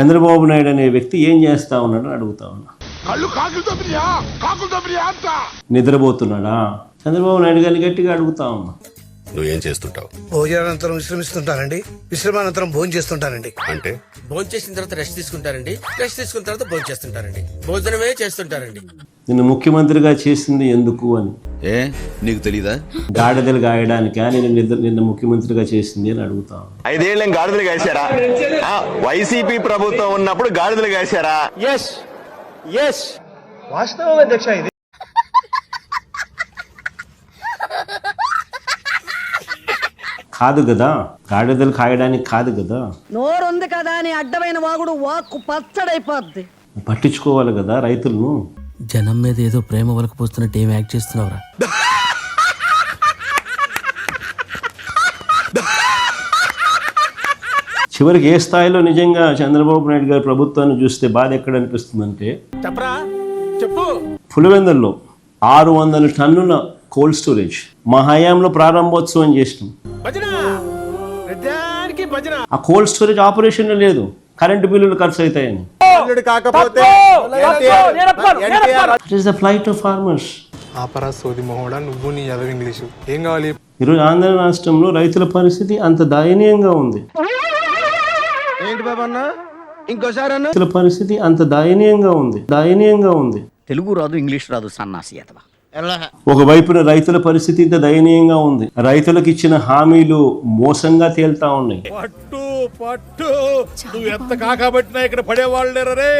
చంద్రబాబు నాయుడు అనే వ్యక్తి ఏం చేస్తా ఉన్నాడు అని అడుగుతా ఉన్నా. నిద్రపోతున్నాడా? చంద్రబాబు నాయుడు గారిని గట్టిగా అడుగుతా ఉన్నా. నువ్వేం చేస్తుంటావు? భోజనానంతరం విశ్రమిస్తుంటానండి. విశ్రమానంతరం భోజనం చేస్తుంటానండి. అంటే? భోజనం చేసిన తర్వాత రెస్ట్ తీసుకుంటారండి. రెస్ట్ తీసుకున్న తర్వాత భోజనం చేస్తుంటారండి. భోజనమే చేస్తుంటారండి. నిన్ను ముఖ్యమంత్రిగా చేసింది ఎందుకు అని. ఏ? నీకు తెలీదా? గాడిదలు గాయడానికా? నేను నిద్ర నిన్న ముఖ్యమంత్రిగా చేసింది అని అడుగుతా. ఐదేళ్ళం గాడిదలు కాశారా ఆ, వైసీపీ ప్రభుత్వం ఉన్నప్పుడు గాడిదలు కాశారా కాదు కదా? గాడిదలు కాయడానికి కాదు కదా? నోరుంది కదా అని అడ్డమైన వాగుడు వాక్కు పచ్చడైపోద్ది. పట్టించుకోవాలి కదా రైతులను? జనం మీద ఏదో ప్రేమ వలకపోస్తున్నట్టు ఏం యాక్ట్ చేస్తున్నావురా. చివరికి ఏ స్థాయిలో నిజంగా చంద్రబాబు నాయుడు గారి ప్రభుత్వాన్ని చూస్తే బాధ ఎక్కడ అనిపిస్తుందంటే చెప్పు. పులివెందుల్లో ఆరు వందల టన్నుల కోల్డ్ స్టోరేజ్ మా హయాంలో ప్రారంభోత్సవం చేసినాం. ఆ కోల్డ్ స్టోరేజ్ ఆపరేషన్ లేదు. కరెంటు బిల్లులు ఖర్చు అవుతాయని. కాకపోతే ఫ్లైట్ ఆఫ్ ఫార్మర్స్ ఆపరా సోది మొహోడా నువ్వు నీ ఇంగ్లీషు. ఏం కావాలి? ఈరోజు ఆంధ్ర రాష్ట్రంలో రైతుల పరిస్థితి అంత దయనీయంగా ఉంది. ఏంటి ఇంకోసారి అన్న. రైతుల పరిస్థితి అంత దయనీయంగా ఉంది. దయనీయంగా ఉంది. తెలుగు రాదు ఇంగ్లీష్ రాదు సన్నాసి అతవా ఒకవైపున రైతుల పరిస్థితి ఇంత దయనీయంగా ఉంది. రైతులకు ఇచ్చిన హామీలు మోసంగా తేల్తా ఉన్నాయి. పట్టు. నువ్వు ఎంత కాకబట్టినా ఇక్కడ పడేవాళ్ళు లేరా రే